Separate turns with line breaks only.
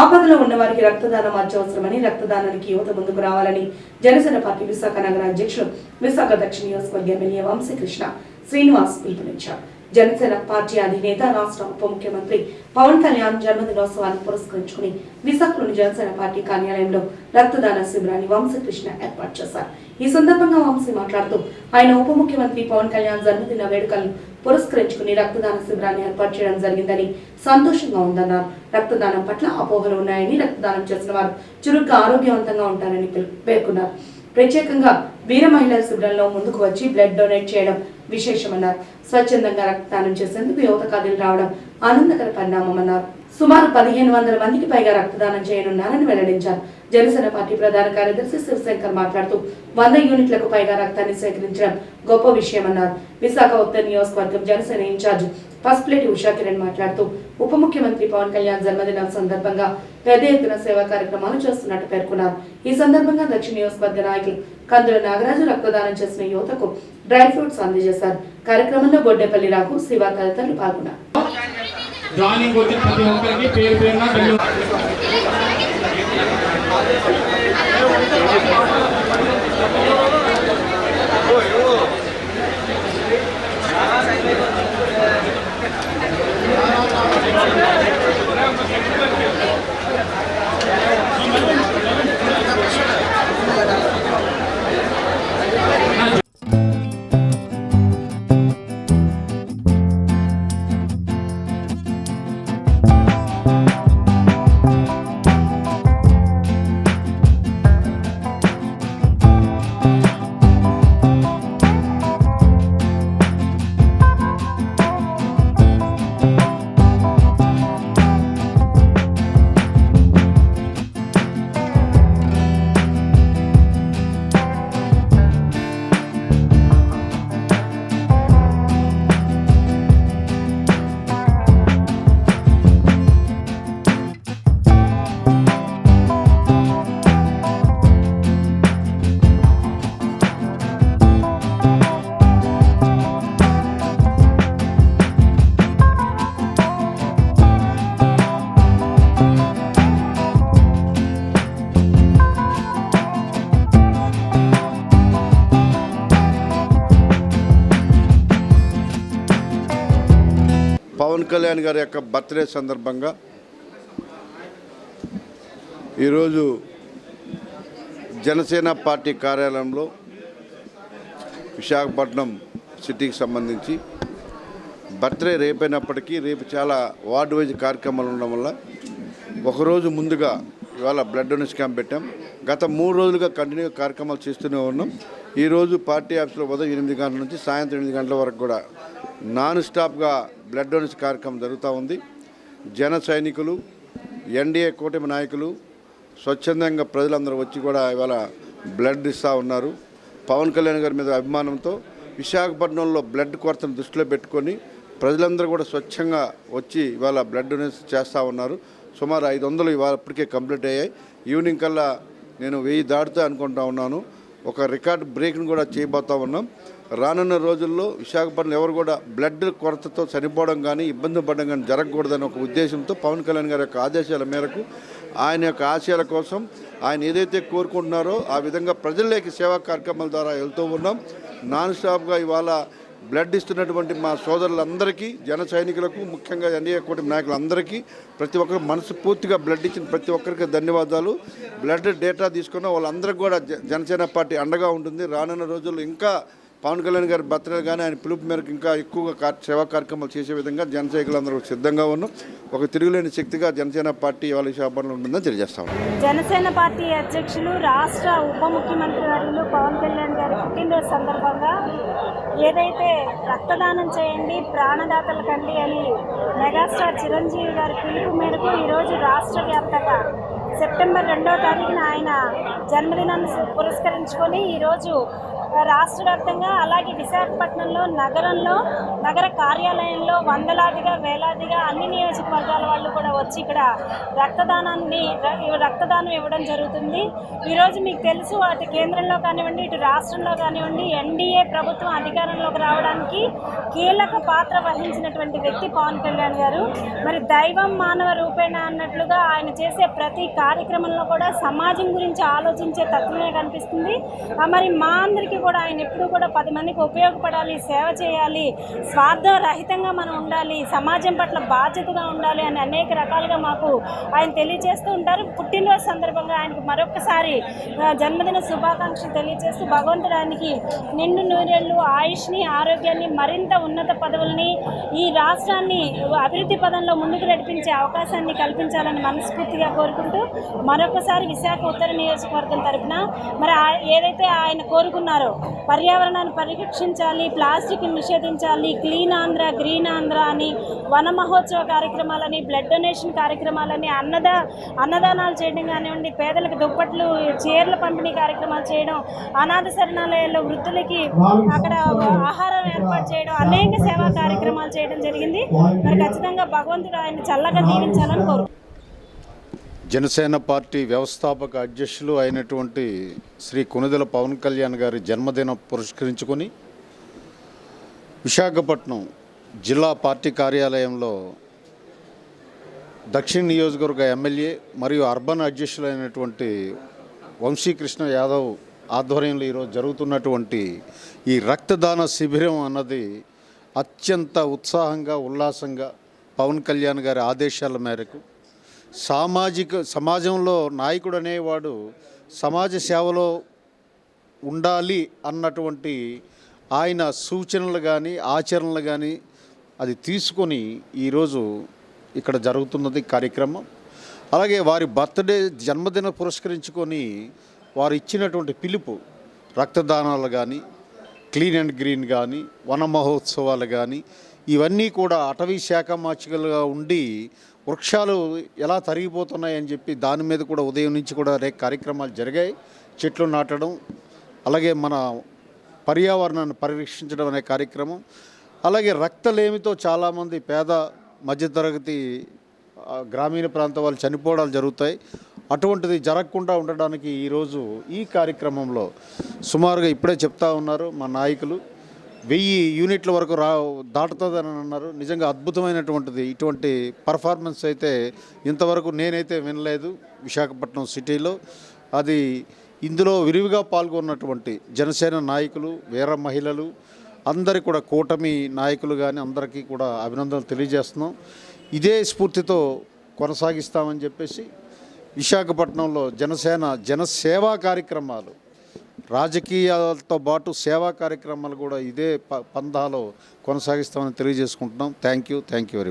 ఆపదలో ఉన్న వారికి రక్తదానం అత్యవసరమని రక్తదానానికి యువత ముందుకు రావాలని జనసేన పార్టీ విశాఖ నగర అధ్యక్షుడు విశాఖ దక్షిణ నియోజకవర్గ ఎమ్మెల్యే వంశీకృష్ణ శ్రీనివాస్ పిలుపునిచ్చారు. జనసేన పార్టీ అధినేత రాష్ట్ర ఉప ముఖ్యమంత్రి పవన్ కళ్యాణ్ జన్మదినోత్సవాన్ని పురస్కరించుకుని విశాఖలోని జనసేన పార్టీ కార్యాలయంలో రక్తదాన శిబిరాన్ని వంశకృష్ణ ఏర్పాటు చేశారు. ఈ సందర్భంగా వంశీ మాట్లాడుతూ ఆయన ఉప ముఖ్యమంత్రి పవన్ కళ్యాణ్ జన్మదిన వేడుకలను పురస్కరించుకుని రక్తదాన శిబిరాన్ని ఏర్పాటు చేయడం జరిగిందని సంతోషంగా ఉందన్నారు. రక్తదానం పట్ల అపోహలు ఉన్నాయని రక్తదానం చేసిన వారు చురుగ్గా ఆరోగ్యవంతంగా ఉంటారని పేర్కొన్నారు. ప్రత్యేకంగా వీర మహిళల శిబిరంలో ముందుకు వచ్చి బ్లడ్ డొనేట్ చేయడం విశేషమన్నారు. స్వచ్ఛందంగా రక్తదానం చేసేందుకు యువత కదిలి రావడం ఆనందకర పరిణామమన్నారు. సుమారు పదిహేను వందల మందికి పైగా రక్తదానం చేయనున్నారని వెల్లడించారు. జనసేన పార్టీ ప్రధాన కార్యదర్శి శివశంకర్ మాట్లాడుతూ వంద యూనిట్లకు పైగా రక్తాన్ని సేకరించడం గొప్ప విషయమన్నారు. విశాఖ ఉత్తర నియోజకవర్గం జనసేన ఇన్ఛార్జ్ పసుపులేటి ఉషా కిరణ్ మాట్లాడుతూ ఉప ముఖ్యమంత్రి పవన్ కళ్యాణ్ జన్మదినం సందర్భంగా పెద్ద ఎత్తున సేవా కార్యక్రమాలు చేస్తున్నట్టు పేర్కొన్నారు. ఈ సందర్భంగా దక్షిణ నియోజకవర్గ నాయకులు కందుల నాగరాజు రక్తదానం చేసిన యువతకు డ్రై ఫ్రూట్స్ అందజేశారు. కార్యక్రమంలో బొడ్డేపల్లి రాఘు శివ తదితరులు పాల్గొన్నారు.
జాయినింగ్ వచ్చిన ప్రతి ఒక్కరికి పేరు పేరున ధన్యవాదాలు
Pawan Kalyan గారి యొక్క బర్త్డే సందర్భంగా ఈరోజు జనసేన పార్టీ కార్యాలయంలో విశాఖపట్నం సిటీకి సంబంధించి బర్త్డే రేపైనప్పటికీ రేపు చాలా వార్డు వైజ్ కార్యక్రమాలు ఉండడం వల్ల ఒకరోజు ముందుగా ఇవాళ బ్లడ్ డొనేషన్ క్యాంప్ పెట్టాం. గత మూడు రోజులుగా కంటిన్యూ కార్యక్రమాలు చేస్తూనే ఉన్నాం. ఈరోజు పార్టీ ఆఫీస్లో ఉదయం ఎనిమిది గంటల నుంచి సాయంత్రం ఎనిమిది గంటల వరకు కూడా నాన్ స్టాప్గా బ్లడ్ డొనేషన్ కార్యక్రమం జరుగుతూ ఉంది. జన సైనికులు ఎన్డీఏ కూటమి నాయకులు స్వచ్ఛందంగా ప్రజలందరూ వచ్చి కూడా ఇవాళ బ్లడ్ ఇస్తూ ఉన్నారు. పవన్ కళ్యాణ్ గారి మీద అభిమానంతో విశాఖపట్నంలో బ్లడ్ కొరతను దృష్టిలో పెట్టుకొని ప్రజలందరూ కూడా స్వచ్ఛంగా వచ్చి ఇవాళ బ్లడ్ డొనేషన్ చేస్తూ ఉన్నారు. సుమారు ఐదు వందలు ఇవాళ ఇప్పటికే కంప్లీట్ అయ్యాయి. ఈవినింగ్ కల్లా నేను వెయ్యి దాటుతా అనుకుంటా ఉన్నాను. ఒక రికార్డ్ బ్రేక్ను కూడా చేయబోతా ఉన్నాం. రానున్న రోజుల్లో విశాఖపట్నం ఎవరు కూడా బ్లడ్ కొరతతో చనిపోవడం కానీ ఇబ్బంది పడడం కానీ జరగకూడదని ఒక ఉద్దేశంతో పవన్ కళ్యాణ్ గారి యొక్క ఆదేశాల మేరకు ఆయన యొక్క ఆశయాల కోసం ఆయన ఏదైతే కోరుకుంటున్నారో ఆ విధంగా ప్రజల్లోకి సేవా కార్యక్రమాల ద్వారా వెళ్తూ ఉన్నాం. నాన్ స్టాప్గా ఇవాళ బ్లడ్ ఇస్తున్నటువంటి మా సోదరులందరికీ జన సైనికులకు ముఖ్యంగా ఎన్డీఏ కూటమి నాయకులందరికీ ప్రతి ఒక్కరు మనసు పూర్తిగా బ్లడ్ ఇచ్చిన ప్రతి ఒక్కరికి ధన్యవాదాలు. బ్లడ్ డేటా తీసుకున్న వాళ్ళందరికీ కూడా జనసేన పార్టీ అండగా ఉంటుంది. రానున్న రోజుల్లో ఇంకా పవన్ కళ్యాణ్ గారి బర్త్డే కానీ ఆయన పిలుపు మేరకు ఇంకా ఎక్కువగా కార్- సేవా కార్యక్రమాలు చేసే విధంగా జన సిద్ధంగా ఉన్నాం. ఒక తిరుగులేని శక్తిగా జనసేన పార్టీ ఇవాళ విశాఖపట్నంలో ఉంటుందని తెలియజేస్తాం
జనసేన పార్టీ అధ్యక్షులు రాష్ట్ర ఉప ముఖ్యమంత్రి వర్యులు పవన్ కళ్యాణ్ గారి పుట్టినరోజు సందర్భంగా ఏదైతే రక్తదానం చేయండి ప్రాణదాతల కండి అని మెగాస్టార్ చిరంజీవి గారి పిలుపు మేరకు ఈరోజు రాష్ట్ర వ్యాప్తంగా సెప్టెంబర్ రెండవ తారీఖున ఆయన జన్మదినాన్ని పురస్కరించుకొని ఈరోజు రాష్ట్ర వ్యాప్తంగా అలాగే విశాఖపట్నంలో నగరంలో నగర కార్యాలయంలో వందలాదిగా వేలాదిగా అన్ని నియోజకవర్గాల వాళ్ళు కూడా వచ్చి ఇక్కడ రక్తదానాన్ని రక్తదానం ఇవ్వడం జరుగుతుంది. ఈరోజు మీకు తెలుసు అటు కేంద్రంలో కానివ్వండి ఇటు రాష్ట్రంలో కానివ్వండి ఎన్డీఏ ప్రభుత్వం అధికారంలోకి రావడానికి కీలక పాత్ర వహించినటువంటి వ్యక్తి పవన్ కళ్యాణ్ గారు. మరి దైవం మానవ రూపేణ అన్నట్లుగా ఆయన చేసే ప్రతి కార్యక్రమంలో కూడా సమాజం గురించి ఆలోచించే తత్వమే కనిపిస్తుంది. మరి మా అందరికీ కూడా ఆయన ఎప్పుడూ కూడా పది మందికి ఉపయోగపడాలి సేవ చేయాలి స్వార్థ రహితంగా మనం ఉండాలి సమాజం పట్ల బాధ్యతగా ఉండాలి అని అనేక రకాలుగా మాకు ఆయన తెలియజేస్తూ ఉంటారు. పుట్టినరోజు సందర్భంగా ఆయనకు మరొకసారి జన్మదిన శుభాకాంక్షలు తెలియజేస్తూ భగవంతుడు ఆయనకి నిండు నూరేళ్ళు ఆయుష్ని ఆరోగ్యాన్ని మరింత ఉన్నత పదవుల్ని ఈ రాష్ట్రాన్ని అభివృద్ధి పదంలో ముందుకు నడిపించే అవకాశాన్ని కల్పించాలని మనస్ఫూర్తిగా కోరుకుంటూ మరొకసారి విశాఖ ఉత్తర నియోజకవర్గం తరపున మరి ఏదైతే ఆయన కోరుకున్నారో పర్యావరణాన్ని పరిరక్షించాలి ప్లాస్టిక్ నిషేధించాలి క్లీన్ ఆంధ్ర గ్రీన్ ఆంధ్ర అని వన మహోత్సవ కార్యక్రమాలని బ్లడ్ డొనేషన్ కార్యక్రమాలని అన్నద అన్నదానాలు చేయడం కానివ్వండి పేదలకు దుప్పట్లు చీరల పంపిణీ కార్యక్రమాలు చేయడం అనాథ శరణాలయాల్లో వృద్ధులకి అక్కడ ఆహారం ఏర్పాటు చేయడం అనేక సేవా కార్యక్రమాలు చేయడం జరిగింది. మరి ఖచ్చితంగా భగవంతుడు ఆయన చల్లగా దీవించాలని కోరు
జనసేన పార్టీ వ్యవస్థాపక అధ్యక్షులు అయినటువంటి శ్రీ కొనుదల పవన్ కళ్యాణ్ గారి జన్మదినం పురస్కరించుకొని విశాఖపట్నం జిల్లా పార్టీ కార్యాలయంలో దక్షిణ నియోజకవర్గ ఎమ్మెల్యే మరియు అర్బన్ అధ్యక్షులైనటువంటి వంశీకృష్ణ యాదవ్ ఆధ్వర్యంలో ఈరోజు జరుగుతున్నటువంటి ఈ రక్తదాన శిబిరం అన్నది అత్యంత ఉత్సాహంగా ఉల్లాసంగా పవన్ కళ్యాణ్ గారి ఆదేశాల మేరకు సామాజిక సమాజంలో నాయకుడు అనేవాడు సమాజ సేవలో ఉండాలి అన్నటువంటి ఆయన సూచనలు కానీ ఆచరణలు కానీ అది తీసుకొని ఈరోజు ఇక్కడ జరుగుతున్నది కార్యక్రమం. అలాగే వారి బర్త్డే జన్మదిన పురస్కరించుకొని వారు ఇచ్చినటువంటి పిలుపు రక్తదానాలు కానీ క్లీన్ అండ్ గ్రీన్ కానీ వన మహోత్సవాలు కానీ ఇవన్నీ కూడా అటవీ శాఖ మార్చికలుగా ఉండి వృక్షాలు ఎలా తరిగిపోతున్నాయని చెప్పి దాని మీద కూడా ఉదయం నుంచి కూడా రే కార్యక్రమాలు జరిగాయి. చెట్లు నాటడం అలాగే మన పర్యావరణాన్ని పరిరక్షించడం అనే కార్యక్రమం. అలాగే రక్తలేమితో చాలామంది పేద మధ్యతరగతి గ్రామీణ ప్రాంత వాళ్ళు చనిపోవడాలు జరుగుతాయి. అటువంటిది జరగకుండా ఉండడానికి ఈరోజు ఈ కార్యక్రమంలో సుమారుగా ఇప్పుడే చెప్తా ఉన్నారు మా నాయకులు. వెయ్యి యూనిట్ల వరకు రా దాటుతుందని అన్నారు. నిజంగా అద్భుతమైనటువంటిది ఇటువంటి పర్ఫార్మెన్స్ అయితే ఇంతవరకు నేనైతే వినలేదు విశాఖపట్నం సిటీలో. అది ఇందులో విరివిగా పాల్గొన్నటువంటి జనసేన నాయకులు వీర మహిళలు అందరి కూడా కూటమి నాయకులు కానీ అందరికీ కూడా అభినందనలు తెలియజేస్తున్నాం. ఇదే స్ఫూర్తితో కొనసాగిస్తామని చెప్పేసి విశాఖపట్నంలో జనసేన జనసేవా కార్యక్రమాలు రాజకీయాలతో పాటు సేవా కార్యక్రమాలు కూడా ఇదే ప పందాలో కొనసాగిస్తామని తెలియజేసుకుంటున్నాం. Thank you thank you very much